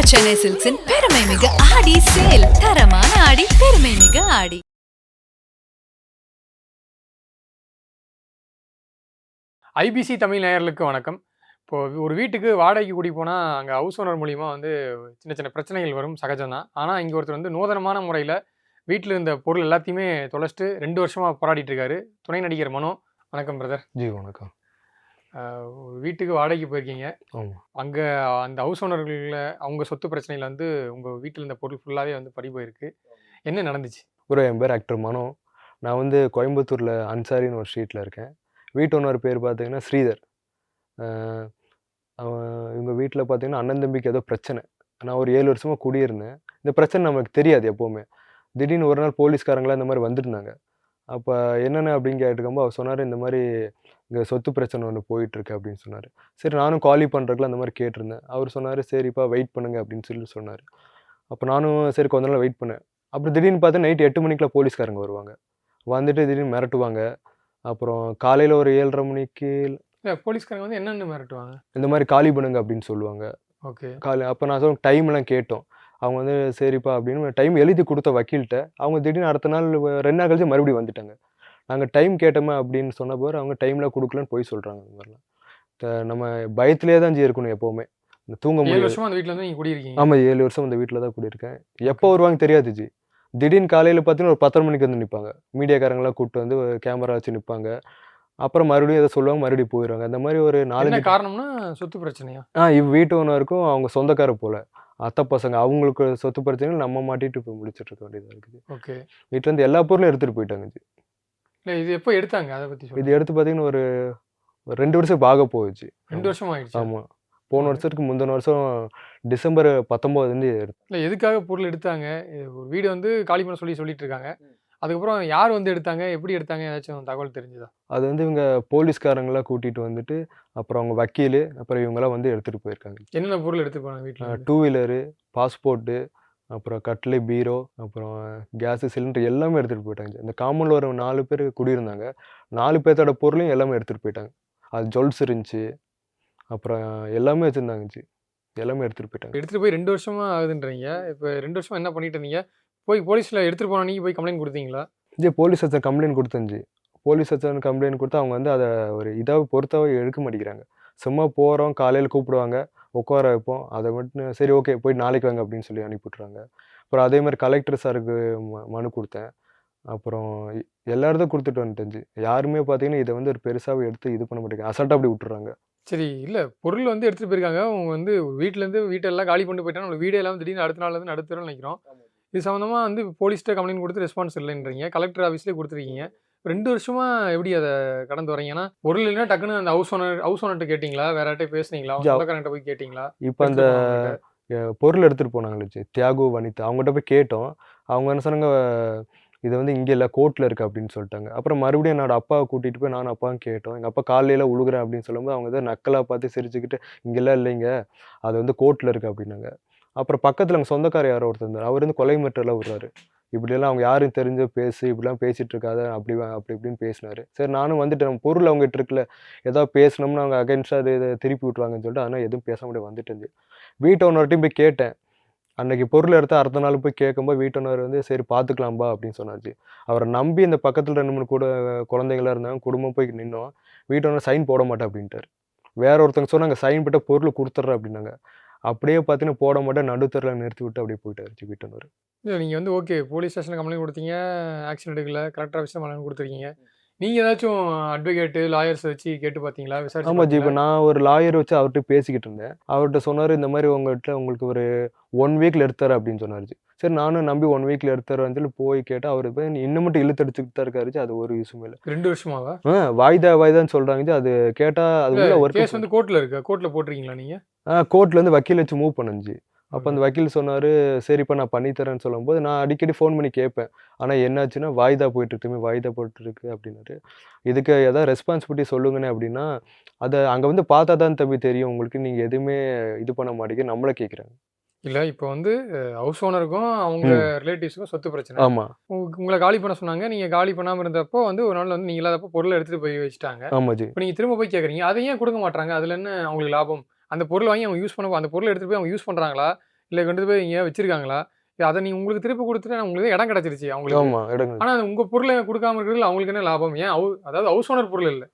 நம்ம சென்னை சில்க்ஸின் பெருமை மிகு ஆடி சேல். தரமான ஆடி பெருமை மிகு ஆடி. ஐபிசி தமிழ் நேயர்களுக்கு வணக்கம். இப்போ ஒரு வீட்டுக்கு வாடகைக்கு கூடி போனால் அங்கே ஹவுஸ் ஓனர் மூலிமா வந்து சின்ன சின்ன பிரச்சனைகள் வரும் சகஜம் தான் ஆனால் இங்கே ஒருத்தர் வந்து நூதனமான முறையில் வீட்டில் இருந்த பொருள் எல்லாத்தையுமே தொலைச்சிட்டு ரெண்டு வருஷமாக போராடிட்டு இருக்காரு. துணை நடிகர் மனோ வணக்கம் பிரதர் ஜி வணக்கம். வீட்டுக்கு வாடகைக்கு போயிருக்கீங்க. அங்கே அந்த ஹவுஸ் ஓனர்களில் அவங்க சொத்து பிரச்சனையில் வந்து உங்கள் வீட்டில் இருந்த பொருள் ஃபுல்லாகவே வந்து பறி போயிருக்கு. என்ன நடந்துச்சு? ஒரு என் பேர் ஆக்டர் மனோ. நான் வந்து கோயம்புத்தூரில் அன்சாரின்னு ஒரு ஸ்ட்ரீட்டில் இருக்கேன். வீட்டு ஓனர் பேர் பார்த்தீங்கன்னா ஸ்ரீதர். இவங்க வீட்டில் பார்த்தீங்கன்னா அண்ணன் தம்பிக்கு ஏதோ பிரச்சனை. நான் ஒரு ஏழு வருஷமாக குடியிருந்தேன். இந்த பிரச்சனை நமக்கு தெரியாது எப்போவுமே. திடீர்னு ஒரு நாள் போலீஸ்காரங்களாம் இந்த மாதிரி வந்திருந்தாங்க. அப்போ என்னென்ன அப்படின்னு கேட்டுக்கும்போது அவர் சொன்னார் இந்த மாதிரி இங்கே சொத்து பிரச்சனை ஒன்று போயிட்டுருக்கு அப்படின்னு சொன்னார். சரி நானும் காலி பண்ணுறதுக்குலாம் அந்த மாதிரி கேட்டிருந்தேன். அவர் சொன்னார் சரிப்பா வெயிட் பண்ணுங்க அப்படின்னு சொல்லி சொன்னார். அப்போ நானும் சரி கொஞ்ச நாள் வெயிட் பண்ணேன். அப்புறம் திடீர்னு பார்த்தா நைட் எட்டு மணிக்கெலாம் போலீஸ்காரங்க வருவாங்க. வந்துட்டு திடீர்னு மிரட்டுவாங்க. அப்புறம் காலையில் ஒரு ஏழரை மணிக்கு இல்லை போலீஸ்காரங்க வந்து என்னென்னு மிரட்டுவாங்க? இந்த மாதிரி காலி பண்ணுங்க அப்படின்னு சொல்லுவாங்க. ஓகே. காலி அப்போ நான் சொல்ல டைம்லாம் கேட்டோம். அவங்க வந்து சரிப்பா அப்படின்னு டைம் எழுதி கொடுத்த வக்கீல்கிட்ட அவங்க திடீர்னு அடுத்த நாள் ரெண்டு நாள் கழிச்சு மறுபடியும் வந்துட்டாங்க. நாங்கள் டைம் கேட்டோமே அப்படின்னு சொன்ன போது அவங்க டைமில் கொடுக்கலன்னு போய் சொல்கிறாங்க இந்த மாதிரிலாம். நம்ம பயத்திலே தான் ஜி இருக்கணும் எப்போவுமே. இந்த தூங்க ஏழு முடியாது. வருஷமா அந்த வீட்டில் நீங்கள் குடியிருக்கீங்க? ஆமாம் ஏழு வருஷம் அந்த வீட்டில் தான் குடியிருக்கேன். எப்போ வருவாங்க தெரியாது ஜி. திடீர்னு காலையில் பார்த்தீங்கன்னா ஒரு பத்தரை மணிக்கு வந்து நிற்பாங்க மீடியாக்காரங்களாம் கூப்பிட்டு வந்து கேமரா வச்சு நிற்பாங்க அப்புறம் மறுபடியும் எதை சொல்லுவாங்க மறுபடியும் போயிடுவாங்க அந்த மாதிரி ஒரு நாலஞ்சு காரணம்னா சொத்து பிரச்சனையா? ஆ இவ் வீட்டு ஓனருக்கும் அவங்க சொந்தக்கார போல. அத்தை பசங்க அவங்களுக்கு சொத்து பிரச்சனைகள் நம்ம மாட்டிட்டு இப்போ முடிச்சிட்டு இருக்க வேண்டியதாக இருக்குது. ஓகே வீட்டிலேருந்து எல்லா பொருளும் எடுத்துகிட்டு போயிட்டாங்க ஜி. இல்லை இது எப்போ எடுத்தாங்க? அதை பற்றி இது எடுத்து பார்த்தீங்கன்னா ஒரு ரெண்டு வருஷம் ஆக போகுச்சு ரெண்டு வருஷம் ஆயிடுச்சு? ஆமாம் போன வருஷத்துக்கு முந்தின வருஷம் டிசம்பர் பத்தொம்போதுலேருந்து இல்லை எதுக்காக பொருள் எடுத்தாங்க? ஒரு வீடு வந்து காலி பண்ண சொல்லி சொல்லிட்டு இருக்காங்க. அதுக்கப்புறம் யார் வந்து எடுத்தாங்க? எப்படி எடுத்தாங்க? ஏதாச்சும் தகவல் தெரிஞ்சுதா? அது வந்து இவங்க போலீஸ்காரங்களாம் கூட்டிகிட்டு வந்துட்டு அப்புறம் அவங்க வக்கீல் அப்புறம் இவங்கெல்லாம் வந்து எடுத்துகிட்டு போயிருக்காங்க. என்னென்ன பொருள் எடுத்து போனாங்க வீட்டில் டூ வீலரு பாஸ்போர்ட்டு அப்புறம் கட்லு பீரோ அப்புறம் கேஸு சிலிண்டர் எல்லாமே எடுத்துகிட்டு போயிட்டாங்க. இந்த காமனில் ஒரு நாலு பேர் குடியிருந்தாங்க. நாலு பேர்த்தோட பொருளையும் எல்லாமே எடுத்துகிட்டு போயிட்டாங்க. அது ஜுவல்ஸ் இருந்துச்சு அப்புறம் எல்லாமே வச்சுருந்தாங்க ஜி. எல்லாமே எடுத்துகிட்டு போயிட்டாங்க. எடுத்துட்டு போய் ரெண்டு வருஷமா ஆகுதுன்றீங்க. இப்போ ரெண்டு வருஷமா என்ன பண்ணிட்டு இருந்தீங்க போய் போலீஸில் எடுத்துட்டு போன நீங்கள் போய் கம்ப்ளைண்ட் கொடுத்தீங்களா? Ji police station complaint ji. Police station complaint கொடுத்து அவங்க வந்து அதை ஒரு இதாக பொறுத்தாவே எடுக்க மாட்டேங்கிறாங்க. சும்மா போகிறோம் காலையில் கூப்பிடுவாங்க. உட்கார வைப்போம். அதை மட்டும் சரி ஓகே போய் நாளைக்கு வாங்க அப்படின்னு சொல்லி அனுப்பிவிட்றாங்க அப்புறம் அதே மாதிரி கலெக்டர் சாருக்கு ம- மனு கொடுத்தேன். அப்புறம் எ- எல்லாரும் கொடுத்துட்டு வந்துட்டேன் ஜி யாருமே பார்த்தீங்கன்னா இதை வந்து ஒரு பெருசாக எடுத்து இது பண்ண மாட்டேங்க. அசால்ட்டாக அப்படி விட்டுறாங்க. சரி இல்லை பொருள் வந்து எடுத்துட்டு போயிருக்காங்க. அவங்க வந்து வீட்டிலேருந்து வீட்டெல்லாம் காலி பண்ணிட்டு போயிட்டாங்க. நம்ம வீடு எல்லாம் திடீர்னு அடுத்த நாள் வந்து நடுத்தரம் நினைக்கிறோம். இது சம்மந்தமாக வந்து போலீஸ்கிட்ட கம்ப்ளைண்ட் கொடுத்து ரெஸ்பான்ஸ் இல்லைன்றீங்க. கலெக்டர் ஆஃபீஸ்லேயே கொடுத்துருக்கீங்க. ரெண்டு வருஷமா எப்படி அதை கடந்து வரீங்க ஏன்னா பொருள் இல்லைன்னா டக்குன்னு அந்த ஹவுஸ் ஓனர் ஹவுஸ் ஓனர்கிட்ட கேட்டிங்களா? வேற யார்கிட்ட பேசுனீங்களா? சொந்தக்காரங்கிட்ட போய் கேட்டிங்களா? இப்போ அந்த பொருள் எடுத்துகிட்டு போனாங்களே தியாகு வனிதா அவங்ககிட்ட போய் கேட்டோம். அவங்க என்ன சொன்னாங்க இது வந்து இங்கே இல்லை கோர்ட்டில் இருக்குது அப்படின்னு சொல்லிட்டாங்க. அப்புறம் மறுபடியும் என்னோட அப்பாவை கூட்டிகிட்டு போய் நானும் அப்பாவும் கேட்டோம். எங்கள் அப்பா காலையில் உழுகுறேன் அப்படின்னு சொல்லும்போது அவங்க ஏதோ நக்கலாக பார்த்து சிரிச்சுக்கிட்டு இங்கெல்லாம் இல்லைங்க அது வந்து கோர்ட்டில் இருக்குது அப்படின்னாங்க. அப்புறம் பக்கத்தில் எங்கள் சொந்தக்கார யாரோ ஒருத்தர் இருந்தார். அவர் வந்து கொலை மிரட்டலாம் விடுறாரு. இப்படியெல்லாம் அவங்க யாரும் தெரிஞ்ச பேசு இப்படிலாம் பேசிகிட்டு இருக்காத அப்படி அப்படி இப்படின்னு பேசினார். சரி நானும் வந்துட்டேன். நம்ம பொருள் அவங்ககிட்ட இருக்குல்ல ஏதாவது பேசினோம்னா அவங்க அகைன்ஸ்டாக அது இதை திருப்பி விட்ருவாங்கன்னு சொல்லிட்டு அதனால் எதுவும் பேச முடியாது வந்துட்டு வீட்டை ஓனர்கிட்டையும் போய் கேட்டேன். அன்றைக்கி பொருள் எடுத்து அடுத்த நாள் போய் கேட்கும்போது வீட்டுனர் வந்து சரி பார்த்துக்கலாம்பா அப்படின்னு சொன்னாச்சு அவரை நம்பி இந்த பக்கத்தில் ரெண்டு மூணு கூட குழந்தைங்களாக இருந்தாங்க குடும்பம் போய் நின்னோம். வீட்டுனர் சைன் போட மாட்டேன் அப்படின்ட்டாரு. வேற ஒருத்தவங்க சொன்னாங்க சைன் போட்ட பொருள் கொடுத்துட்றேன் அப்படின்னாங்க. அப்படியே பார்த்தீங்கன்னா போட மாட்டேன் நடுத்தரில் நிறுத்தி விட்டு அப்படியே போயிட்டாருச்சு வீட்டுனர் இல்லை நீங்கள் வந்து ஓகே போலீஸ் ஸ்டேஷனில் கம்ப்ளைண்ட் கொடுத்தீங்க ஆக்ஷன் எடுக்கல கலெக்டர் ஆஃபீஸில் கம்ப்ளைண்ட் கொடுத்துருக்கீங்க. நீங்கள் ஏதாச்சும் அட்வொகேட்டு லாயர்ஸ் வச்சு கேட்டு பார்த்தீங்களா விசாரிச்சு ஆமாம் ஜி. இப்போ பார்த்தீங்களா? நான் ஒரு லாயர் வச்சு அவர்கிட்ட பேசிக்கிட்டு இருந்தேன். அவர்கிட்ட சொன்னார் இந்த மாதிரி உங்கள்கிட்ட உங்களுக்கு ஒரு ஒன் வீக்கில் எடுத்தாரு அப்படின்னு சொன்னார் ஜி. சரி நானும் நம்பி ஒன் வீக்கில் எடுத்தாருன்னு சொல்லி போய் கேட்டால் அவர் போய் இன்னும் மட்டும் இழுத்தடிச்சுக்கிட்டு தான் இருக்காரு ஜி. அது ஒரு யூஸுமே இல்லை. ரெண்டு வருஷமாவா? ஆ வாய்தா வாய்தான்னு சொல்கிறாங்க ஜி. அது கேட்டால் அது உள்ள கேஸ் வந்து கோர்ட்டில் இருக்கு? கோர்ட்டில் போட்டிருக்கீங்களா நீங்கள் ஆ கோர்ட்டில் வந்து வக்கீல் வச்சு மூவ் பண்ணுச்சு அப்போ அந்த வக்கீல் சொன்னார் சரிப்பா நான் பண்ணித்தரேன்னு சொல்லும்போது நான் அடிக்கடி ஃபோன் பண்ணி கேட்பேன். ஆனால் என்னாச்சுன்னா வாய்தா போயிட்டு இருக்குமே வாய்தா போயிட்டுருக்கு அப்படின்னாரு. இதுக்கு ஏதாவது ரெஸ்பான்சிபிலிட்டி சொல்லுங்கண்ணே அப்படின்னா அதை அங்கே வந்து பார்த்தா தான் தம்பி தெரியும். உங்களுக்கு நீங்கள் எதுவுமே இது பண்ண மாட்டேங்க நம்மளை கேட்குறாங்க. இல்லை இப்போ வந்து ஹவுஸ் ஓனருக்கும் அவங்க. ரிலேட்டிவ்ஸுக்கும் சொத்து பிரச்சனை. ஆமாம் உங்க- உங்களை காலி பண்ண சொன்னாங்க. நீங்கள் காலி பண்ணாமல் இருந்தப்போ வந்து ஒரு நாள் வந்து நீங்கள் இல்லாதப்போ பொருளை எடுத்துகிட்டு போய் வச்சுட்டாங்க. ஆமாம் இப்போ நீங்கள் திரும்ப போய் கேட்குறீங்க. அதை ஏன் கொடுக்க மாட்டாங்க அதில் என்ன அவங்களுக்கு லாபம்? அந்த பொருள் வாங்கி அவங்க யூஸ் பண்ண அந்த பொருளை எடுத்துகிட்டு போய் அவங்க யூஸ் பண்ணுறாங்களா இல்லை கொண்டு போய் இங்கே வச்சிருக்காங்களா? அதை நீங்க உங்களுக்கு திருப்பி கொடுத்துட்டு உங்களுக்கு இடம் கிடைச்சிருச்சு அவங்களுக்கு. ஆமா இடங்கள் ஆனா உங்க பொருளை கொடுக்காம இருக்கிறதுல அவங்களுக்கு என்ன லாபம்? ஏன் அவ அதாவது ஹவுஸ் ஓனர் பொருள் இல்ல.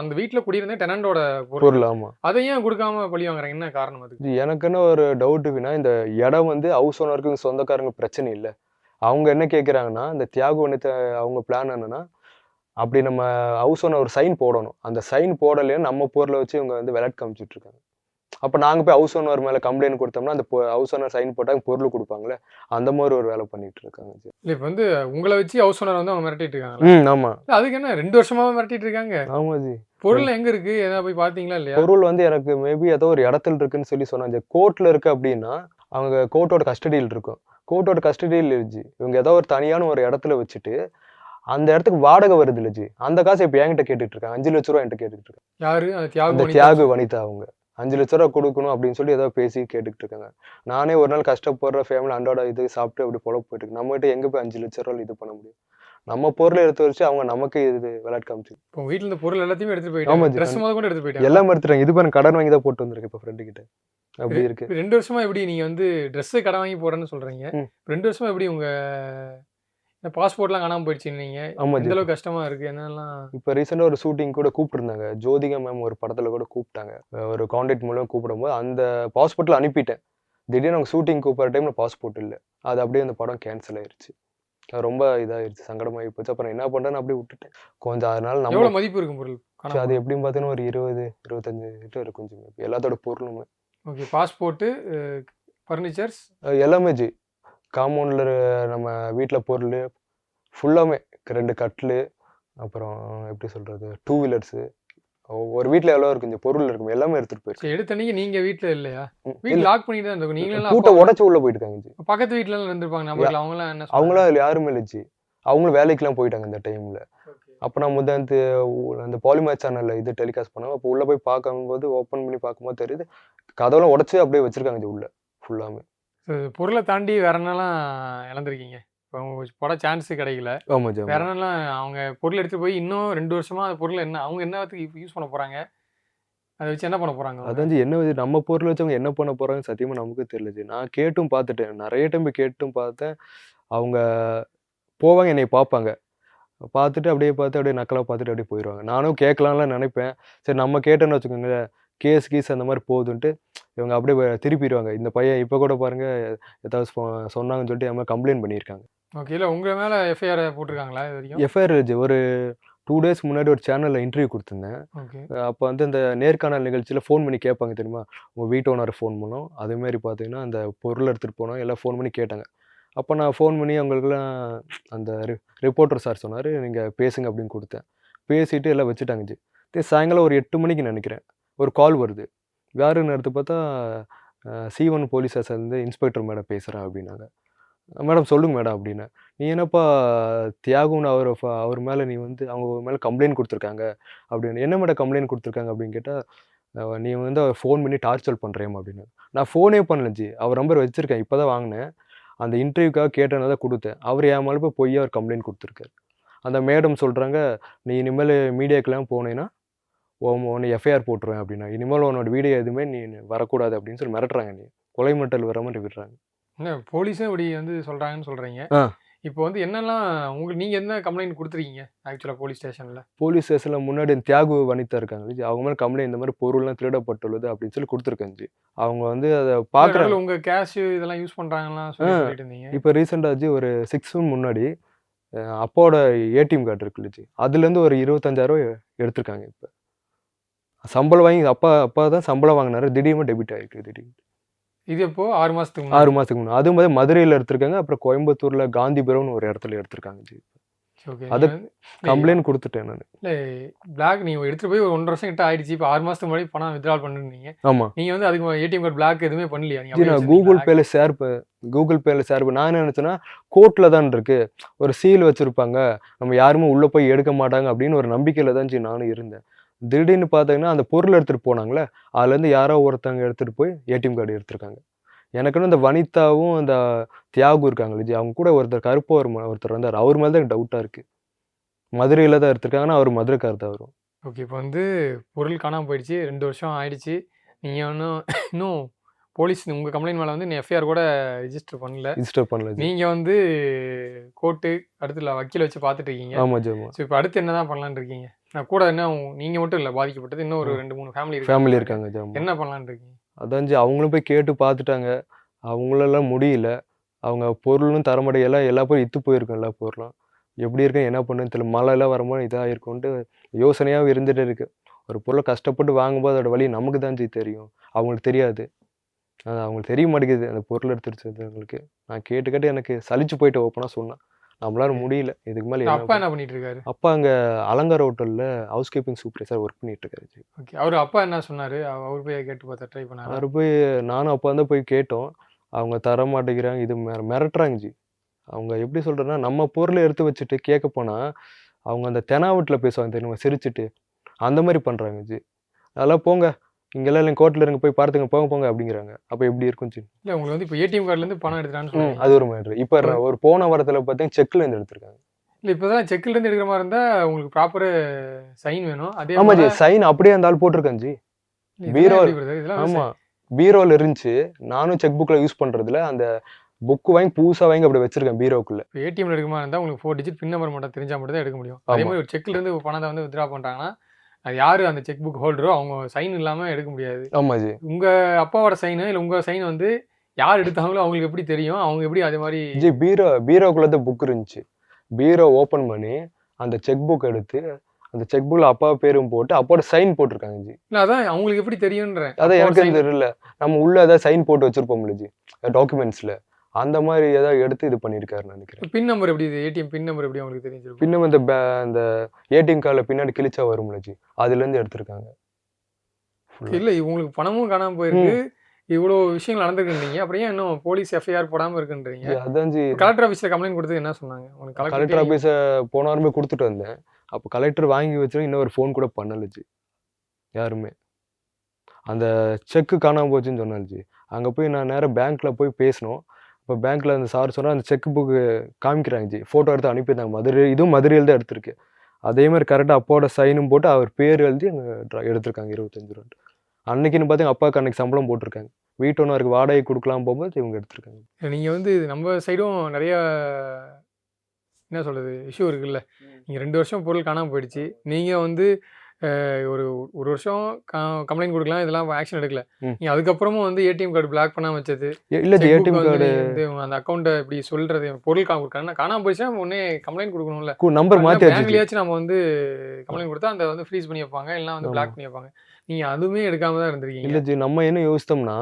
அந்த வீட்டுல குடியிருந்தே டெனண்டோட பொருள். பொருள் ஆமா. அதை ஏன் கொடுக்காம பழி வாங்குறாங்க? என்ன காரணம் அதுக்கு? எனக்கு என்ன ஒரு டவுட்டுக்குன்னா இந்த இடம் வந்து ஹவுஸ் ஓனருக்கு சொந்தக்காரங்க பிரச்சனை இல்லை. அவங்க என்ன கேட்குறாங்கன்னா இந்த தியாகு வனத்தை அவங்க பிளான் என்னன்னா அப்படி நம்ம ஹவுஸ் ஓனர் ஒரு சைன் போடணும். அந்த சைன் போடலையே நம்ம பொருளை வச்சு இவங்க வந்து விளையாட்டு காமிச்சிட்டு இருக்காங்க. அப்போ நாங்கள் போய் ஹவுஸ் ஓனர் மேலே கம்ப்ளைண்ட் கொடுத்தோம்னா அந்த ஹவுஸ் ஓனர் சைன் போட்டால் பொருள் கொடுப்பாங்களே அந்த மாதிரி ஒரு வேலை பண்ணிட்டு இருக்காங்க இப்ப வந்து உங்களை வச்சு ஹவுஸ் ஓனர் வந்து அவங்க மிரட்டிட்டு இருக்காங்க ம் ஆமாம் அதுக்கு என்ன ரெண்டு வருஷமாவே மிரட்டிட்டு இருக்காங்க? ஆமா ஜி. பொருள் எங்க இருக்கு? ஏதாவது போய் பாத்தீங்களா இல்லையா? பொருள் வந்து எனக்கு மேபி ஏதோ ஒரு இடத்துல இருக்குன்னு சொல்லி சொன்னாங்க கோர்ட்ல இருக்கு அப்படின்னா அவங்க கோர்ட்டோட கஸ்டடியில் இருக்கும். கோர்ட்டோட கஸ்டடியில் இருந்துச்சு இவங்க ஏதோ ஒரு தனியான ஒரு இடத்துல வச்சுட்டு அந்த இடத்துக்கு வாடகை வருது இல்ல ஜி. அந்த காசு இப்போ என்கிட்ட கேட்டுட்டு இருக்காங்க. அஞ்சு லட்ச ரூபா என்கிட்ட கேட்டுட்டு இருக்காங்க. யாரு? தியாகு வனிதா அவங்க. அஞ்சு லட்ச ரூபா கொடுக்கணும் அப்படின்னு சொல்லி ஏதோ பேசி கேட்டுக்கிட்டு இருக்காங்க. நானே ஒரு நாள் கஷ்டப்படுற ஃபேமிலி அண்டோட இது சாப்பிட்டு அப்படி பொழப்பு போயிட்டு இருக்கு. நம்மகிட்ட எங்க போய் அஞ்சு லட்ச ரூபா இது பண்ண முடியும்? நம்ம பொருளை எடுத்து வச்சு அவங்க நமக்கு இது விளையாட்டு காமிச்சு. இப்போ வீட்டுல இந்த பொருள் எல்லாத்தையுமே எடுத்துட்டு ஆமா போயிட்டாங்க ட்ரெஸ் முத கூட எடுத்து போயிட்டாங்க. எல்லாம் எடுத்துட்டாங்க இது பண்ண கடன் வாங்கி தான் போட்டு வந்திருக்கு இப்போ ஃப்ரெண்டு கிட்ட. அப்படி இருக்கு. ரெண்டு வருஷமா எப்படி நீங்க வந்து Dress கடன் வாங்கி போறேன்னு சொல்றீங்க. ரெண்டு வருஷமா எப்படி உங்க பாஸ்போர்ட்லாம் காணாம போயிடுச்சு நீங்க ஆமா எந்த அளவுக்கு கஷ்டமா இருக்கு? என்னெல்லாம் இப்போ ரீசெண்டாக ஒரு ஷூட்டிங் கூட கூப்பிட்டுருந்தாங்க. ஜோதிகா மேம் ஒரு படத்தில் கூட கூப்பிட்டாங்க. ஒரு காண்டாக்ட் மூலம் கூப்பிடும்போது அந்த பாஸ்போர்ட்டில் அனுப்பிட்டேன். திடீர்னு அவங்க ஷூட்டிங் கூப்பிட்ற டைமில் பாஸ்போர்ட் இல்லை. அது அப்படியே அந்த படம் கேன்சல் ஆயிருச்சு. அது ரொம்ப இதாயிருச்சு சங்கடமாகி போச்சு. அப்புறம் என்ன பண்ணுறேன்னு அப்படியே விட்டுட்டேன். கொஞ்சம் அதனால நம்ம மதிப்பு இருக்கும் பொருள்? அது எப்படின்னு பார்த்தீங்கன்னா ஒரு இருபது இருபத்தஞ்சு கிட்ட இருக்கும். எல்லாத்தோட பொருளுமே. ஓகே பாஸ்போர்ட்டு ஃபர்னிச்சர்ஸ் எல்லாமே ஜி. காம்பவுண்டில் நம்ம வீட்டில் பொருள் ஃபுல்லாமே ரெண்டு கட்லு அப்புறம் எப்படி சொல்கிறது டூ வீலர்ஸு ஒரு வீட்டில் எவ்வளோ இருக்கும் இந்த பொருள் இருக்கும் எல்லாமே எடுத்துகிட்டு போயிருக்கு. எடுத்த அன்னைக்கு நீங்க வீட்ல இல்லையா? ம், வீட்டு இல்ல, லாக் பண்ணிட்டு தான் இருக்கும் நீங்களும் பூட்டை உடச்சு உள்ள போயிட்டுருக்காங்க ஜி பக்கத்து எல்லாம் இருந்திருப்பாங்க நம்பர்ல. அவங்க எல்லாம் என்ன? அவங்களாம் அதில் யாருமே இல்லை ஜி அவங்களும் வேலைக்கெல்லாம் போயிட்டாங்க இந்த டைமில். அப்போ நான் முதல் அந்த அந்த பாலிமர் சேனலில் இது டெலிகாஸ்ட் பண்ணோம் அப்போ உள்ளே போய் பார்க்கும்போது ஓப்பன் பண்ணி பார்க்கும்போது தெரியுது கதவெல்லாம் உடச்சி அப்படியே வச்சிருக்காங்க ஜி உள்ள. ஃபுல்லாமே பொருளை தாண்டி வேற என்னலாம் இழந்திருக்கீங்க? இப்போ போட சான்ஸ் கிடைக்கல. வேற ஆமாம். என்னலாம் அவங்க பொருள் எடுத்து போய் இன்னும் ரெண்டு வருஷமா அந்த பொருள் என்ன அவங்க என்னத்துக்கு யூஸ் பண்ண போறாங்க? அதை வச்சு என்ன பண்ண போறாங்க? அதான் என்ன இது? நம்ம பொருள் வச்சு அவங்க என்ன பண்ண போறாங்க சத்தியமா நமக்கு தெரியல ஜி நான் கேட்டும் பார்த்துட்டேன். நிறைய டைம் கேட்டும் பார்த்தேன். அவங்க போவாங்க என்னை பார்ப்பாங்க. பார்த்துட்டு அப்படியே பார்த்து அப்படியே நக்கலாக பார்த்துட்டு அப்படியே போயிடுவாங்க நானும் கேட்கலாம்லாம் நினைப்பேன். சரி நம்ம கேட்டோன்னு வச்சுக்கோங்களேன். கேஸ் கீஸ் அந்த மாதிரி போகுதுன்ட்டு இவங்க அப்படியே திருப்பிடுவாங்க இந்த பையன் இப்போ கூட பாருங்க ஏதாவது சொன்னாங்கன்னு சொல்லிட்டு என் கம்ப்ளைண்ட் பண்ணியிருக்காங்க. ஓகே. இல்ல உங்க மேல எஃப்ஐஆர் போட்டிருக்காங்களா இது வரைக்கும்? எஃப்ஐஆர் ஒரு டூ டேஸ் முன்னாடி ஒரு சேனலில் இன்டர்வியூ கொடுத்துருந்தேன். அப்போ வந்து இந்த நேர்காணல் நிகழ்ச்சியில் ஃபோன் பண்ணி கேட்பாங்க தெரியுமா? உங்கள் வீட்டு ஓனர் ஃபோன் பண்ணோம். அதேமாரி பார்த்தீங்கன்னா அந்த பொருள் எடுத்துகிட்டு போனோம். எல்லாம் ஃபோன் பண்ணி கேட்டாங்க. அப்போ நான் ஃபோன் பண்ணி அவங்களுக்குலாம் அந்த ரிப்போர்ட்டர் சார் சொன்னார் நீங்கள் பேசுங்க அப்படின்னு கொடுத்தேன். பேசிட்டு எல்லாம் வச்சுட்டாங்க. ஜி சாயங்காலம் ஒரு எட்டு மணிக்கு நினைக்கிறேன். ஒரு கால் வருது. யாருன்னு எடுத்து பார்த்தா சீவன் போலீஸ் ஸ்டேஷன்லேருந்து இன்ஸ்பெக்டர் மேடம் பேசுகிறேன் அப்படின்னாங்க. மேடம் சொல்லுங்க மேடம் அப்படின்னு. நீ என்னப்பா தியாகுன்னு அவர் அவர் மேலே நீ வந்து அவங்க மேலே கம்ப்ளைண்ட் கொடுத்துருக்காங்க அப்படின்னு. என்ன மேடம் கம்ப்ளைண்ட் கொடுத்துருக்காங்க? அப்படின்னு கேட்டால் நீ வந்து அவர் ஃபோன் பண்ணி டார்ச்சர் பண்ணுறேன் அப்படின்னு. நான் ஃபோனே பண்ணலஞ்சி அவர் நம்பர் வச்சுருக்கேன். இப்போ தான் வாங்கினேன். அந்த இன்டர்வியூக்காக கேட்டேன்னு தான் கொடுத்தேன். அவர் என் மேலே போய் அவர் கம்ப்ளைண்ட் கொடுத்துருக்காரு. அந்த மேடம் சொல்கிறாங்க நீ இனிமேல் மீடியாக்கெல்லாம் போனேன்னா உன்னை எஃப்ஐஆர் போட்டுருவேன் அப்படின்னா இனிமேல் உன்னோட வீடியோ எதுவுமே நீ வரக்கூடாது அப்படின்னு சொல்லி மிரட்டுறாங்க நீ கொலை மிரட்டல் வர மாதிரி விடுறாங்க. போலீஸே இப்படி வந்து சொல்றாங்கன்னு சொல்றீங்க. ஆ. இப்போ வந்து என்னெல்லாம் உங்களுக்கு நீங்க என்ன கம்ப்ளைண்ட் கொடுத்துருக்கீங்க ஆக்சுவலா போலீஸ் ஸ்டேஷன்ல போலீஸ் ஸ்டேஷனில் முன்னாடி தியாகு வனிதா இருக்காங்க அவங்க மேலே கம்ப்ளைண்ட் இந்த மாதிரி பொருள்லாம் திருடப்பட்டுள்ளது அப்படின்னு சொல்லி கொடுத்துருக்கேன் ஜி. அவங்க வந்து அதை பார்க்குறாங்க நடுவுல உங்க கேஷ் இதெல்லாம் யூஸ் ஆ. சொல்லிட்டு இருந்தீங்க. இப்போ ரீசெண்டாக ஜி ஒரு சிக்ஸ் மந்த் முன்னாடி அஹ் அப்பாவோட ஏடிஎம் கார்டு இருக்குல்ல ஜி அதுலேருந்து ஒரு இருபத்தஞ்சாயிரம் எடுத்திருக்காங்க இப்போ. சம்பளம் வாங்கி அப்பா அப்பா தான் சம்பளம் வாங்கினாரு. திடீர்னு டெபிட் ஆயிருக்கு திடீர்னு. இது எப்போ? ஆறு மாசத்துக்கு ஆறு மாதத்துக்கு முன்னாடி. அதுவும் வந்து மதுரையில் எடுத்திருக்காங்க. அப்புறம் கோயம்புத்தூரில் காந்திபுரம்னு ஒரு இடத்துல எடுத்திருக்காங்க ஜி. ஓகே. அது கம்ப்ளைண்ட் கொடுத்துட்டேன் நான். இல்ல பிளாக் நீங்க எடுத்துட்டு போய் ஒரு ஒன்றரை வருஷம் கிட்ட ஆயிடுச்சு. இப்போ ஆறு மாசத்துக்கு முன்னாடி பணம் வித்ட்ரால் பண்ணுனீங்க ஆமாம் நீங்க வந்து அதுக்கு ஏடிஎம் கார்டு பிளாக் எதுவுமே பண்ணலையா? நீங்க ஜி அப்படியே நான்? கூகுள் பேல ஷேர் கூகுள் பேல ஷேர் பண்ண நான் என்ன நினச்சேன்னா கோர்ட்டில் தான் இருக்கு. ஒரு சீல் வச்சுருப்பாங்க. நம்ம யாருமே உள்ளே போய் எடுக்க மாட்டாங்க அப்படின்னு ஒரு நம்பிக்கையில் தான் ஜி நானும் இருந்தேன். திடீர்னு பார்த்தீங்கன்னா அந்த பொருள் எடுத்துகிட்டு போனாங்களே அதுலேருந்து யாரோ ஒருத்தவங்க எடுத்துகிட்டு போய் ஏடிஎம் கார்டு எடுத்திருக்காங்க. எனக்குன்னு இந்த வனிதாவும் அந்த தியாகு இருக்காங்களே ஜி அவங்க கூட ஒருத்தர் கருப்பு ஒரு ம- ஒருத்தர் வந்தார். அவர் மேலே தான் எனக்கு டவுட்டாக இருக்குது மதுரையில் தான் எடுத்திருக்காங்கன்னா அவர் மதுரைக்கார் தான் வரும் ஓகே இப்போ வந்து பொருள் காணாம போயிடுச்சு ரெண்டு வருஷம் ஆயிடுச்சு. நீங்க இன்னும் இன்னும் போலீஸ் உங்க கம்ப்ளைண்ட் மேல வந்து நீ எஃப்ஐஆர் கூட ரிஜிஸ்டர் பண்ணல. ரிஜிஸ்டர் பண்ணல ஜி. நீங்க வந்து கோர்ட்டு அடுத்து வக்கீல் வச்சு பார்த்துட்டு இருக்கீங்க. ஆமா ஜி ஆமா. ஸோ இப்போ அடுத்து என்னதான் பண்ணலாம்னு இருக்கீங்க? நான் கூட என்ன உங்க- நீங்க மட்டும் இல்ல பாதிக்கப்பட்டது இன்னும் ஒரு ரெண்டு மூணு ஃபேமிலி ஃபேமிலி இருக்காங்க என்ன பண்ணலாம்னு இருக்கீங்க அதான் அவங்களும் போய் கேட்டு பார்த்துட்டாங்க அவங்களெல்லாம் முடியல. அவங்க பொருளும் தரமடையெல்லாம் எல்லா பொருளும் இத்து போயிருக்கும் எல்லா பொருளும். எப்படி இருக்கு என்ன பண்ணுன்னு தெரியல. மழைலாம் வரும்போது இதாக இருக்கும்ட்டு யோசனையாகவும் இருந்துட்டு இருக்கு. ஒரு பொருளை கஷ்டப்பட்டு வாங்கும்போது அதோட வழி நமக்கு தான் தெரியும். அவங்களுக்கு தெரியாது. அது அவங்களுக்கு தெரிய மாட்டேங்குது. அந்த பொருள் எடுத்துருச்சு அவங்களுக்கு. நான் கேட்டு கேட்டு எனக்கு சலிச்சு போயிட்டு ஓப்பனாக சொன்னேன். நம்மளால முடியல. இதுக்கு மேலே அப்பா என்ன பண்ணிட்டு இருக்காரு அப்பா அங்கே அலங்கார ஹோட்டலில் ஹவுஸ் கீப்பிங் சூப்பர்வைசர் ஒர்க் பண்ணிட்டு இருக்காரு ஓகே. அவர் அப்பா என்ன சொன்னாரு? அவ- அவர் போய் கேட்டு பார்த்தா ட்ரை பண்ணாரு? அவர் போய் நானும் அப்பா தான் போய் கேட்டோம். அவங்க தர மாட்டேங்கிறாங்க. இது மிர- மிரட்டுறாங்க ஜி. அவங்க எப்படி சொல்றேன்னா நம்ம பொருளை எடுத்து வச்சுட்டு கேட்க போனா அவங்க அந்த தெனாவட்டில் பேசுவாங்க தெரியுமா? சிரிச்சிட்டு. அந்த மாதிரி பண்றாங்க ஜி. அதெல்லாம் போங்க. இங்கெல்லாம் இல்லை கோர்ட்டில் இருங்க போய் பார்த்துங்க போங்க போங்க அப்படிங்கிறாங்க. அப்போ எப்படி இருக்கும் இல்ல உங்களுக்கு வந்து இப்போ ஏடிஎம் கார்டுல இருந்து பணம் எடுத்துட்டான்னு அது ஒரு மேட்ரு இப்போ ஒரு போன வாரத்தில் பார்த்தீங்கன்னா செக்ல இருந்து எடுத்திருக்காங்க. இல்ல இப்பதான் செக்ல இருந்து எடுக்கிற மாதிரி இருந்தா உங்களுக்கு ப்ராப்பர் சைன் வேணும். அதே ஆமா ஜி மாதிரி சைன் அப்படியே அந்த ஆள் போட்டிருக்காங்க ஜி. பீரோ- எப்படி brother? இதெல்லாம் ஆமா பீரோல இருந்துச்சு. நானும் செக் புக்ல யூஸ் பண்றதுல அந்த புக் வாங்கி புதுசா வாங்கி அப்படி வச்சிருக்கேன் பீரோக்குள்ள. இப்போ ஏடிஎம்ல எடுக்க மாதிரி இருந்தா உங்களுக்கு ஃபோர் டிஜிட் பின் நம்பர் மட்டும் தெரிஞ்சா மட்டும் தான் எடுக்க முடியும். அதே. மாதிரி ஒரு செக்ல இருந்து ஒரு பணத்தை வந்து வித்ரா பண்றாங்கன்னா அது யாரு அந்த செக் புக் ஹோல்டரோ அவங்க சைன் இல்லாம எடுக்க முடியாது. ஆமா ஜி. உங்க அப்பாவோட சைனு இல்ல உங்க சைன் வந்து யார் எடுத்தாங்களோ அவங்களுக்கு எப்படி தெரியும்? அவங்க எப்படி அதே மாதிரி ஜி பீரோ பீரோக்குள்ள தான் புக் இருந்துச்சு. பீரோ ஓபன் பண்ணி அந்த செக் புக் எடுத்து அந்த செக் புக்ல அப்பா பேரும் போட்டு அப்போட சைன் போட்டிருக்காங்க ஜி. இல்ல அதான் அவங்களுக்கு எப்படி தெரியும்ன்றேன். அதான் அப்பாவோட எனக்கு தெரியல. நம்ம உள்ள ஏதாவது சைன் போட்டு வச்சிருப்போம்ல ஜி டாக்குமெண்ட்ஸ்ல அந்த மாதிரி ஏதாவது எடுத்து இது பண்ணியிருக்காருன்னு நினைக்கிறேன். பின் நம்பர் எப்படி ஏடிஎம் பின் நம்பர் எப்படி அவங்களுக்கு தெரிஞ்சிருக்கும்? பின்னும் இந்த பே- அந்த ஏடிஎம் கார்டில் பின்னாடி கிழிச்சா வரும்ல ஜி? அதுல இருந்து எடுத்திருக்காங்க. இல்ல உங்களுக்கு பணமும் காணாம போயிருக்கு. இவ்வளோ விஷயங்கள் நடந்திருக்குன்றீங்க. அப்புறம் ஏன் இன்னும் போலீஸ் எஃப்ஐஆர் போடாம இருக்குன்றீங்க? அதான் ஜி. கலெக்டர் ஆஃபீஸ்ல கம்ப்ளைண்ட் கொடுத்து என்ன சொன்னாங்க? உங்களுக்கு கலெக்டர் ஆஃபீஸை போன வாரமே கொடுத்துட்டு வந்தேன். அப்போ கலெக்டர் வாங்கி வச்சு இன்னும் ஒரு ஃபோன் கூட பண்ணல ஜி. யாருமே. அந்த செக்கு காணாம போச்சுன்னு சொன்னாரு ஜி. அங்கே போய் நான் நேராக பேங்க்ல போய் பேசினோம். இப்போ பேங்க்ல அந்த சார் சொன்னா அந்த செக் புக்கு காமிக்கிறாங்க ஜி. ஃபோட்டோ எடுத்து அனுப்பியிருந்தாங்க மதுரை இதுவும் மதுரையில் தான் எடுத்திருக்கு. அதே மாதிரி கரெக்டாக அப்பாவோட சைனும் போட்டு அவர் பேர் எழுதி அங்கே எடுத்திருக்காங்க இருபத்தஞ்சு ரூபா அன்னைக்குன்னு பார்த்தீங்கன்னா அப்பாவுக்கு அன்னைக்கு சம்பளம் போட்டிருக்காங்க. வீட்டு ஓனருக்கு வாடகை கொடுக்கலாம் போகும்போது இவங்க எடுத்திருக்காங்க. நீங்க வந்து இது நம்ம சைடும் நிறைய என்ன சொல்றது இஷ்யூ இருக்குல்ல. நீங்க ரெண்டு வருஷம் பொருள் காணாம போயிடுச்சு. நீங்க வந்து ஒரு ஒரு வருஷம் கம்ப்ளைண்ட் கொடுக்கலாம். இதெல்லாம் ஆக்ஷன் எடுக்கல. நீங்க அதுக்கப்புறமும் வந்து ஏடிஎம் கார்டு பிளாக் பண்ணாம வச்சது. இல்ல ஏடிஎம் கார்டு அந்த அக்கௌண்ட்டை இப்படி சொல்றது பொருள் காணா காணாம போயிடுச்சா உடனே கம்ப்ளைண்ட் கொடுக்கணும்ல. நம்பர் வச்சு பேங்க்லயாச்சும் நம்ம வந்து கம்ப்ளைண்ட் கொடுத்தா அந்த வந்து ஃப்ரீஸ் பண்ணி வைப்பாங்க. இல்லைன்னா வந்து. பிளாக் பண்ணி வைப்பாங்க. நீங்க அதுவுமே எடுக்காம தான் இருந்திருக்கீங்க. இல்ல ஜி நம்ம என்ன யோசித்தோம்னா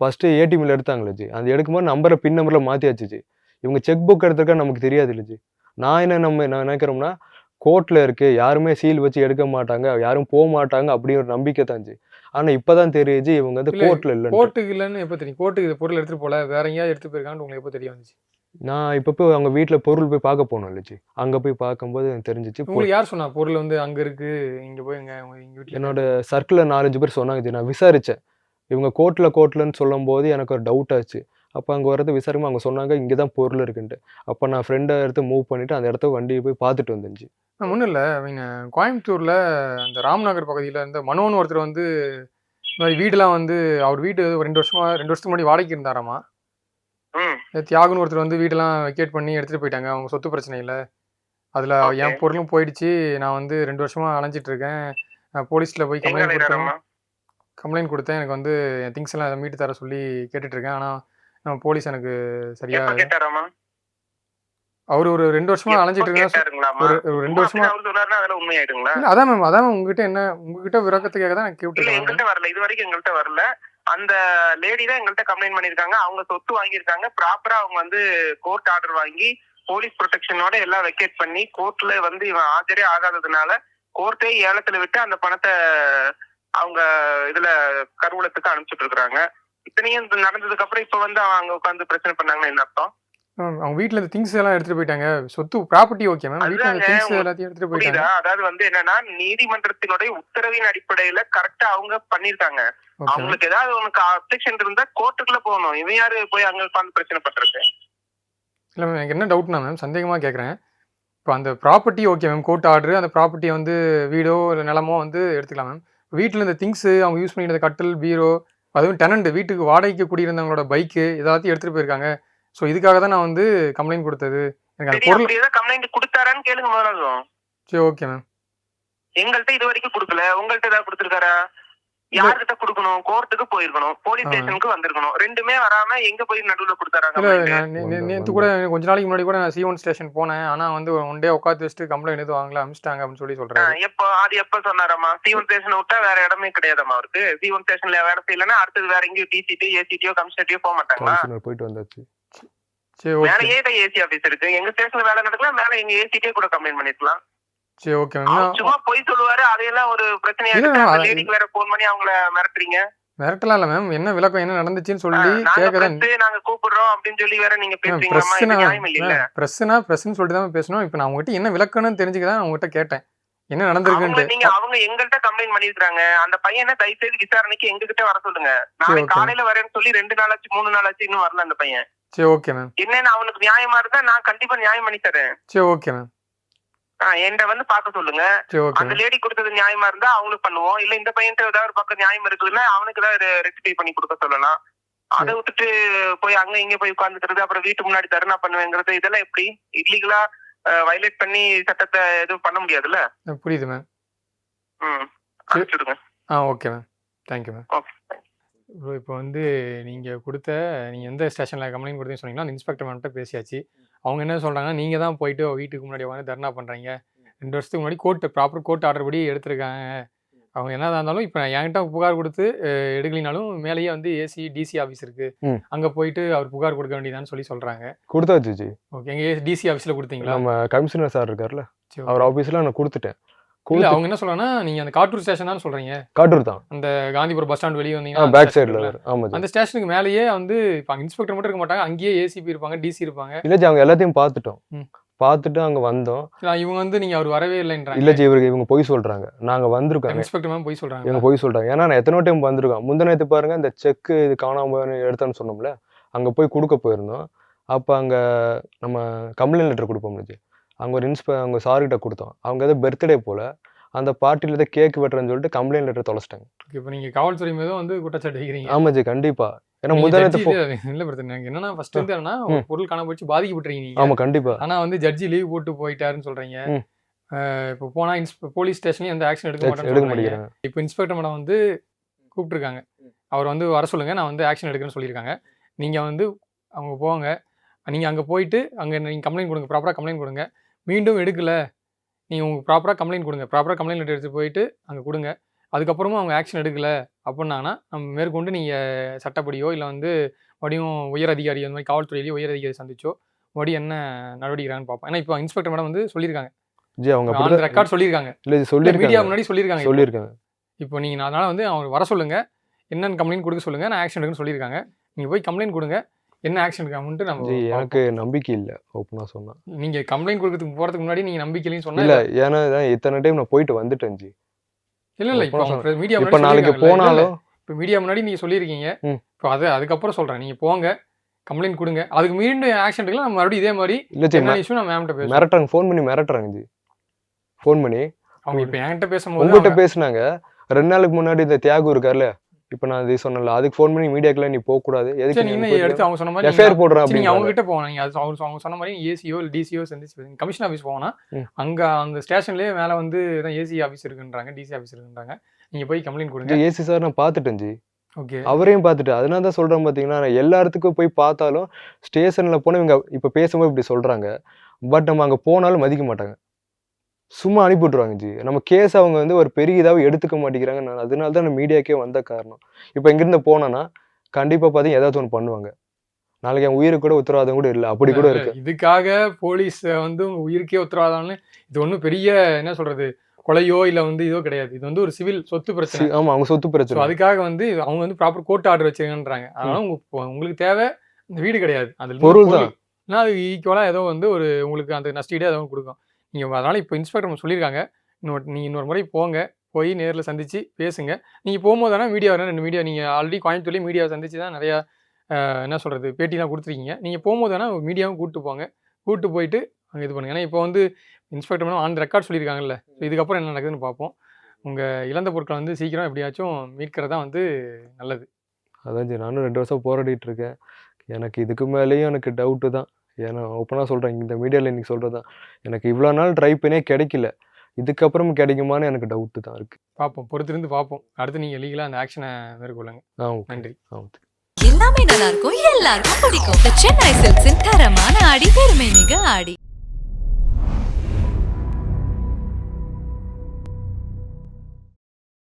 ஃபர்ஸ்ட் ஏடிஎம்ல எடுத்தாங்களே ஜி. அந்த எடுக்கும்போது நம்பரை பின் நம்பர்ல மாத்தியாச்சு ஜி. இவங்க செக் புக் எடுத்திருக்கா நமக்கு தெரியாது இல்லை ஜி. நான் என்ன நம்ம நான் நினைக்கிறோம்னா கோர்ட்ல இருக்கு. யாருமே சீல் வச்சு எடுக்க மாட்டாங்க. யாரும் போக மாட்டாங்க அப்படி ஒரு நம்பிக்கை தான் ஜி. ஆனா இப்பதான் தெரியுது இவங்க வந்து கோர்ட்ல இல்ல கோர்ட்டுக்கு இல்லைன்னு எப்போ தெரியும்? கோர்ட்டுக்கு இது பொருள் எடுத்துட்டு போல? வேற எங்கேயாவது எடுத்து போயிருக்கான்னு உங்களுக்கு எப்போ தெரிய வந்துச்சு நான் இப்ப போய் அவங்க வீட்ல பொருள் போய் பார்க்க போனோம் இல்லை ஜி. அங்க போய் பார்க்கும்போது எனக்கு தெரிஞ்சிச்சு உங்களுக்கு யார் சொன்னா? பொருள் வந்து அங்க இருக்கு இங்க போய் இங்க உங்க எங்க வீட்டுல என்னோட சர்க்கிளில் நாலஞ்சு பேர் சொன்னாங்க ஜி. நான் விசாரிச்சேன். இவங்க கோர்ட்ல கோர்ட்லன்னு சொல்லும்போது எனக்கு ஒரு டவுட் ஆச்சு. அப்போ அங்கே வரது விசாரிக்கும் அவங்க சொன்னாங்க இங்கே தான் பொருள் இருக்குன்ட்டு. அப்போ நான் ஃப்ரெண்டை எடுத்து மூவ் பண்ணிட்டு அந்த இடத்த வண்டியை போய் பார்த்துட்டு வந்தேன் ஜி ஒன்றும் இல்லை. அவங்க கோயம்புத்தூர்ல அந்த ராம்நகர் பகுதியில் இந்த மனோன்னு ஒருத்தர் வந்து இந்த மாதிரி வீடெல்லாம் வந்து அவர் வீடு ஒரு ரெண்டு வருஷமா ரெண்டு வருஷத்துக்கு முன்னாடி வாடகைக்கு இருந்தாராமா? தியாகுன்னு ஒருத்தர் வந்து வீடெல்லாம் வெக்கேட் பண்ணி எடுத்துட்டு போயிட்டாங்க. அவங்க சொத்து பிரச்சனை இல்லை அதில். என் பொருளும் போயிடுச்சு. நான் வந்து ரெண்டு வருஷமா அலைஞ்சிட்டு இருக்கேன். போலீஸில் போய் கம்ப்ளைண்ட் கொடுத்தேன். கம்ப்ளைண்ட் கொடுத்தேன். எனக்கு வந்து என் திங்ஸ் எல்லாம் மீட்டு தர சொல்லி கேட்டுட்டு இருக்கேன். ஆனால் போலீஸ் எனக்கு சரியா அவர் ஒரு ரெண்டு வருஷமா அலைஞ்சிட்டு கேட்டாருங்களாமா ஒரு ரெண்டு வருஷமா அதான் மேம் அதான் உங்ககிட்ட என்ன உங்ககிட்ட விளக்கத்துக்காக தான் கேட்டுருக்கேன் எங்கள்கிட்ட வரல. இது வரைக்கும் எங்கள்கிட்ட வரல. அந்த லேடி தான் எங்கள்கிட்ட கம்ப்ளைண்ட் பண்ணிருக்காங்க அவங்க சொத்து வாங்கியிருக்காங்க. ப்ராப்பரா அவங்க வந்து கோர்ட் ஆர்டர் வாங்கி போலீஸ் ப்ரொடெக்ஷனோட எல்லாம் வெக்கேட் பண்ணி கோர்ட்ல வந்து இவன் ஆஜரே ஆகாததுனால கோர்ட்டே ஏலத்துல விட்டு அந்த பணத்தை அவங்க இதுல கருவூலத்துக்கு அனுப்பிச்சிட்டு இருக்காங்க இத்தனையும் இது நடந்ததுக்கு அப்புறம் இப்ப வந்து அவங்க அங்க உட்காந்து பிரச்சனை பண்ணாங்கன்னா என்ன அர்த்தம்? அவங்க வீட்ல இந்த திங்ஸ் எல்லாம் எடுத்துட்டு போயிட்டாங்க. சொத்து ப்ராப்பர்ட்டி ஓகே மேம் வீட்ல அந்த திங்ஸ் எல்லாத்தையும் எடுத்துட்டு போயிட்டாங்க. அதாவது வந்து என்னன்னா நீதிமன்றத்தினுடைய உத்தரவின் அடிப்படையில கரெக்டா அவங்க பண்ணிருக்காங்க அவங்களுக்கு ஏதாவது உனக்கு அப்செக்ஷன் இருந்தா கோர்ட்டுக்குள்ள போகணும். இவன் யாரு போய் அங்க உட்காந்து பிரச்சனை பண்றது? இல்ல மேம் எனக்கு என்ன டவுட்னா மேம் சந்தேகமா கேக்குறேன். இப்போ அந்த property okay ma'am court order அந்த ப்ராப்பர்ட்டி வந்து வீடோ இல்லை நிலமோ வந்து எடுத்துக்கலாம் மேம் வீட்டில் இந்த திங்ஸ் அவங்க யூஸ் பண்ணிட்டு கட்டில் பீரோ அதுவும் டெனண்ட் வீட்டுக்கு வாடகைக்கு குடியிருந்தவங்களோட பைக்கு எல்லாத்தையும் எடுத்துட்டு போயிருக்காங்க. ஸோ இதுக்காக தான் நான் வந்து கம்ப்ளைண்ட் கொடுத்தது. எனக்கு அந்த பொருள் கம்ப்ளைண்ட் கொடுத்தாரான்னு கேளுங்க முதல்ல சரி ஓகே மேம் எங்கள்கிட்ட இது வரைக்கும் கொடுக்கல. உங்கள்கிட்ட ஏதாவது கொடுத்துருக்காரா? யார்கிட்ட கொடுக்கணும்? கோர்ட்டுக்கு போயிருக்கணும். போலீஸ். ஸ்டேஷனுக்கு வந்திருக்கணும். ரெண்டுமே வராம எங்க போய் நடுவுல கொடுத்தாராங்க? நேற்று கூட கொஞ்ச நாளைக்கு முன்னாடி கூட நான் சி ஒன் ஸ்டேஷன் போனேன். ஆனால் வந்து ஒன் டே உட்காந்து வச்சுட்டு கம்ப்ளைண்ட் எதுவும் வாங்கல அமிச்சிட்டாங்க அப்படின்னு சொல்லி ஆ, சொல்கிறாரு எப்போ அது எப்ப சொன்னாராமா சிவன் ஸ்டேஷன் விட்டா வேற இடமே கிடையாதாமா அவருக்கு. சிவன் ஸ்டேஷன்ல வேலை செய்யலன்னா அடுத்தது வேற எங்கேயும் டிசிடி ஏசிடியோ கமிஷனரிட்டியோ போக மாட்டாங்களா? போயிட்டு வந்தாச்சு. சரி மேல ஓகே ஏதா ஏசி ஆபீஸ் இருக்கு. எங்க ஸ்டேஷன்ல வேலை நடக்கலாம் மேல எங்க ஏசிடியே கூட கம்ப்ளைண்ட் பண்ணிருக்கலாம். சரி ஓகே சும்மா போய் சொல்லுவாரு அதையெல்லாம் ஒரு பிரச்சனையா லேடிக்கு வேற போன் பண்ணி அவங்கள மிரட்டுறீங்க. மிரட்டலாம் இல்லை மேம் என்ன விளக்கம் என்ன நடந்துச்சுன்னு சொல்லி press, நாங்க கூப்பிடுறோம் அப்படின்னு சொல்லி வேற நீங்க இல்ல ப்ரெஸ்ஸுனா ப்ரெஸ்ன்னு சொல்லிட்டு தான் பேசணும். இப்போ நான் உங்ககிட்ட என்ன விளக்கணும்னு தெரிஞ்சுக்க தான் உங்ககிட்ட கேட்டேன். என்ன நடந்திருக்குன்ட்டு. நீங்க அவங்க எங்கள்கிட்ட கம்ப்ளைண்ட் பண்ணிருக்காங்க அந்த பையனை தயவு செய்து விசாரணைக்கு எங்க கிட்ட வர சொல்லுங்க. நாளைக்கு. காலையில வரேன்னு சொல்லி ரெண்டு நாளாச்சு மூணு நாளாச்சு இன்னும் வரல அந்த பையன். சரி ஓகே மேம் என்னன்னு அவனுக்கு நியாயமா இருந்தா நான் கண்டிப்பா நியாயம் பண்ணி தரேன். சரி ஓகே மேம் என்கிட்ட வந்து பார்க்க சொல்லுங்க. அந்த லேடி கொடுத்தது நியாயமா இருந்தா அவங்களுக்கு பண்ணுவோம். இல்ல இந்த பையன்ட்ட ஏதாவது ஒரு பக்கம் நியாயம் இருக்குதுன்னா அவனுக்கு ஏதாவது ரெக்டிஃபை பண்ணி கொடுக்க சொல்லலாம். அதை விட்டுட்டு போய் அங்க இங்க போய் உட்காந்துக்கிறது அப்புறம் வீட்டு முன்னாடி தர்ணா பண்ணுவேங்கிறது இதெல்லாம் எப்படி? இல்லீகலா வயலேட் பண்ணி சட்டத்தை எதுவும் பண்ண முடியாதுல்ல? புரியுது மேம் ம். ஆ okay ma'am thank you ma'am okay இப்போ வந்து நீங்கள் கொடுத்த நீங்கள் எந்த ஸ்டேஷனில் கம்ப்ளைண்ட் கொடுத்தீங்கன்னு சொன்னீங்கன்னா அந்த இன்ஸ்பெக்டர் மேம்கிட்ட பேசியாச்சு. அவங்க என்ன சொல்கிறாங்கன்னா நீங்கள் தான் போயிட்டு வீட்டுக்கு முன்னாடி வந்து தர்ணா பண்ணுறீங்க ரெண்டு வருஷத்துக்கு முன்னாடி கோர்ட்டு ப்ராப்பர் கோர்ட் ஆர்டர் படி எடுத்திருக்காங்க. அவங்க என்னதான் இருந்தாலும் இப்போ என்கிட்ட புகார் கொடுத்து எடுக்கலினாலும் மேலேயே வந்து ஏசி டிசி ஆஃபீஸ் இருக்குது ம். அங்கே போயிட்டு அவர் புகார் கொடுக்க வேண்டியதான்னு சொல்லி சொல்கிறாங்க கொடுத்தாச்சு ஜி. ஓகே எங்கள் டிசி ஆஃபீஸில் கொடுத்தீங்களா? நம்ம கமிஷனர் சார் இருக்கார்ல அவர். ஆஃபீஸில் நான் கொடுத்துட்டேன். இல்ல அவங்க என்ன சொல்றாங்கன்னா நீங்க அந்த காட்டூர் ஸ்டேஷன் தான் சொல்றீங்க. காட்டூர் தான். அந்த காந்திபுரம் பஸ் ஸ்டாண்ட் வெளியே வந்தீங்கன்னா பேக் சைடில் ஜி அந்த ஸ்டேஷனுக்கு மேலேயே வந்து இப்போ இன்ஸ்பெக்டர் மட்டும் இருக்க மாட்டாங்க. அங்கேயே ஏசிபி இருப்பாங்க டிசி இருப்பாங்க. இல்லை அவங்க எல்லாத்தையும் பார்த்துட்டோம். பார்த்துட்டு அங்கே வந்தோம். இவங்க வந்து நீங்க அவர் வரவே இல்லைன்றாங்க. இல்லை ஜி இவருக்கு இவங்க பொய் சொல்கிறாங்க நாங்கள் வந்திருக்காங்க இன்ஸ்பெக்டர் மேம் போய் சொல்றாங்க. இவங்க பொய் சொல்கிறாங்க ஏன்னா நான் எத்தனை டைம் வந்திருக்கோம். முந்தினத்து பாருங்க இந்த செக்கு இது காணாம எடுத்தேன்னு சொன்னோம்ல அங்கே போய் கொடுக்க போயிருந்தோம். அப்போ அங்கே நம்ம கம்ப்ளைண்ட் லெட்டர் கொடுப்போம் ஜி. அங்கே ஒரு இன்ஸ்பெ அவங்க சார்கிட்ட கொடுத்தோம். அவங்க ஏதோ பர்த்டே போல் அந்த பார்ட்டியில் ஏதோ கேக் வெட்டுறேன்னு சொல்லிட்டு கம்ப்ளைண்ட் லெட்டர் தொலைச்சிட்டாங்க. இப்போ நீங்க காவல்துறை மீதும் வந்து குற்றச்சாட்டு வைக்கிறீங்க. ஆமாம் ஜி கண்டிப்பாக ஏன்னா இது- இல்ல பிரச்சனை எனக்கு என்னன்னா ஃபர்ஸ்ட் வந்து என்னன்னா. பொருள் காணாம போச்சு பாதிக்கப்பட்டிருக்கீங்க நீங்க. ஆமாம் கண்டிப்பாக ஆனா வந்து ஜட்ஜி லீவ் போட்டு போயிட்டாருன்னு. அஹ் இப்போ போனா போலீஸ் ஸ்டேஷன்லயும் எந்த ஆக்ஷன் எடுக்க எடுக்க மாட்டேன்னு மாட்டேங்கிறாங்க. இப்போ இன்ஸ்பெக்டர் மேடம் வந்து கூப்பிட்டுருக்காங்க. அவர் வந்து வர சொல்லுங்க நான் வந்து ஆக்ஷன் எடுக்கிறேன்னு சொல்லியிருக்காங்க. நீங்க வந்து அவங்க போங்க. நீங்க அங்க போயிட்டு அங்க நீங்க கம்ப்ளைண்ட் கொடுங்க ப்ராப்பரா கம்ப்ளைண்ட் கொடுங்க. மீண்டும் எடுக்கல. நீங்க உங்க ப்ராப்பரா கம்ப்ளைண்ட் கொடுங்க. ப்ராப்பரா கம்ப்ளைண்ட் லெட்டர் எடுத்து போயிட்டு அங்க கொடுங்க. அதுக்கப்புறமும் அவங்க ஆக்ஷன் எடுக்கல அப்படின்னாங்கன்னா நம்ம மேற்கொண்டு நீங்க சட்டப்படியோ இல்லை வந்து மறுபடியும் உயர் அதிகாரி அந்த மாதிரி காவல்துறையிலேயே உயர் அதிகாரி சந்திச்சோ மறுபடியும் என்ன நடவடிக்கிறான்னு பார்ப்போம். ஏன்னா இப்போ இன்ஸ்பெக்டர் மேடம் வந்து சொல்லியிருக்காங்க. ஜி அவங்க ரெக்கார்ட் சொல்லியிருக்காங்க. இல்லை ஜி மீடியா முன்னாடி சொல்லியிருக்காங்க. சொல்லியிருக்காங்க. இப்போ நீங்கள் அதனால் வந்து அவர் வர சொல்லுங்க. என்னென்ன கம்ப்ளைண்ட் கொடுக்க சொல்லுங்க. நான் ஆக்ஷன் எடுக்குன்னு சொல்லியிருக்காங்க. நீங்கள் போய் கம்ப்ளைண்ட் கொடுங்க. என்ன ஆக்ஷன் எடுக்காமட்டு நம்ம. எனக்கு நம்பிக்கை இல்லை ஓப்பனாக சொன்னா. நீங்க கம்ப்ளைண்ட் கொடுக்கறதுக்கு போறதுக்கு முன்னாடி நீங்க நம்பிக்கையிலையும் சொன்னா இல்லை ஏன்னா இத்தனை டைம் நான் போயிட்டு வந்துட்டேன் ஜி. இல்ல இல்ல இப்போ மீடியா இப்போ நாளைக்கு போனாலும் இப்போ மீடியா முன்னாடி நீங்க சொல்லியிருக்கீங்க. ம். இப்போ அது அதுக்கப்புறம் சொல்றேன். நீங்க போங்க கம்ப்ளைண்ட் கொடுங்க. அதுக்கு மீண்டும் ஆக்ஷன் எடுக்கலாம் நம்ம மறுபடியும் இதே மாதிரி இல்லை ஜி என்ன இஷ்யூ நான் மேம்கிட்ட பேசுவோம். மிரட்டுறாங்க ஃபோன் பண்ணி மிரட்டுறாங்க ஜி. ஃபோன் பண்ணி. அவங்க இப்போ என்கிட்ட பேசும்போது உங்ககிட்ட பேசுனாங்க. ரெண்டு நாளுக்கு முன்னாடி இந்த தியாகு இருக்கார்ல இப்போ நான் இது சொன்னல அதுக்கு ஃபோன் பண்ணி மீடியாக்கெல்லாம் நீ போகக்கூடாது. எதுக்கு இன்னும் எடுத்து அவங்க சொன்ன மாதிரி எஃப்ஐஆர் போடுறேன் நீங்க அவங்க கிட்ட போங்க நீங்க அது அவங்க அவங்க சொன்ன மாதிரி ஏசியோ இல்லை டிசியோ சந்திச்சு கமிஷன் ஆஃபீஸ் போனா. அங்க அந்த ஸ்டேஷன்லயே மேல வந்து ஏசி ஆஃபீஸ் இருக்குன்றாங்க டிசி ஆஃபீஸ் இருக்குன்றாங்க. நீங்க போய் கம்ப்ளைண்ட் கொடுங்க. ஏசி சார் நான் பார்த்துட்டேன் ஜி. ஓகே. அவரையும் பார்த்துட்டு அதனால தான் சொல்கிறேன் பார்த்தீங்கன்னா நான் எல்லா இடத்துக்கும் போய் பார்த்தாலும் ஸ்டேஷனில் போனால் இவங்க இப்போ பேசும்போது இப்படி சொல்கிறாங்க பட் நம்ம அங்கே போனாலும் மதிக்க மாட்டாங்க. சும்மா அனுப்பி விட்ருவாங்க ஜி. நம்ம கேஸ் அவங்க வந்து ஒரு பெரிய இதாக எடுத்துக்க மாட்டேங்கிறாங்க நான் அதனால தான் நான் மீடியாக்கே வந்த காரணம். இப்போ இங்கேருந்து போனேன்னா கண்டிப்பாக பார்த்தீங்கன்னா ஏதாச்சும் ஒன்று பண்ணுவாங்க. நாளைக்கு என் உயிருக்கு கூட உத்தரவாதம் கூட இல்லை. அப்படி கூட இருக்கு. இதுக்காக போலீஸ் வந்து உங்க உயிருக்கே உத்தரவாதம்னு இது ஒண்ணும் பெரிய என்ன சொல்றது கொலையோ இல்ல வந்து இதோ கிடையாது. இது வந்து ஒரு சிவில் சொத்து பிரச்சனை. ஆமா அவங்க சொத்து பிரச்சனை. அதுக்காக வந்து அவங்க வந்து ப்ராப்பர் கோர்ட் ஆர்டர் வச்சிருக்கன்றாங்க அதனால உங்க உங்களுக்கு தேவை இந்த வீடு கிடையாது. அது பொருள் தான். அது ஈக்குவலா ஏதோ வந்து ஒரு உங்களுக்கு அந்த நஷ்டீடே ஏதோ கொடுக்கும். நீங்கள் அதனால் இப்போ இன்ஸ்பெக்டர் சொல்லியிருக்காங்க இன்னொரு நீங்கள் இன்னொரு முறை போங்க. போய் நேரில் சந்திச்சு பேசுங்க. நீங்கள் போகும்போது தானே மீடியா வரணும் ரெண்டு மீடியா நீங்கள் ஆல்ரெடி கோயம்புத்தூர்லேயே மீடியாவை சந்திச்சு தான் நிறையா என்ன சொல்கிறது பேட்டிலாம் கொடுத்துருக்கீங்க. நீங்கள் போகும்போது தானே மீடியாவும் கூப்பிட்டு போங்க. கூப்பிட்டு போயிட்டு அங்கே இது பண்ணுங்கள் ஏன்னா இப்போ வந்து இன்ஸ்பெக்டர் மேடம் ஆன் ரெக்கார்ட் சொல்லியிருக்காங்கல்ல இதுக்கப்புறம் என்ன நடக்குதுன்னு பார்ப்போம். உங்கள் இழந்த பொருட்களை வந்து சீக்கிரம் எப்படியாச்சும் மீட்கிறது தான் வந்து நல்லது. அதான் ஜி. நானும் ரெண்டு வருஷம் போராடிட்டு இருக்கேன். எனக்கு இதுக்கு மேலேயும் எனக்கு டவுட்டு தான். ஏன்னா ஓப்பனாக சொல்கிறேன் இந்த மீடியாவில் இன்னைக்கு சொல்கிறது தான். எனக்கு இவ்வளோ நாள் ட்ரை பண்ணே கிடைக்கல. இதுக்கப்புறம் கிடைக்குமான்னு எனக்கு டவுட்டு தான் இருக்குது பார்ப்போம் பொறுத்திருந்து பார்ப்போம் அடுத்து நீங்கள் லீகலாக அந்த ஆக்ஷனை மேற்கொள்ளுங்க. ஆ நன்றி. ஆ ஓகே எல்லாமே நல்லா இருக்கும் எல்லாருக்கும் பிடிக்கும். சென்னை சில்க்ஸின் தரமான ஆடி பெருமை மிக ஆடி.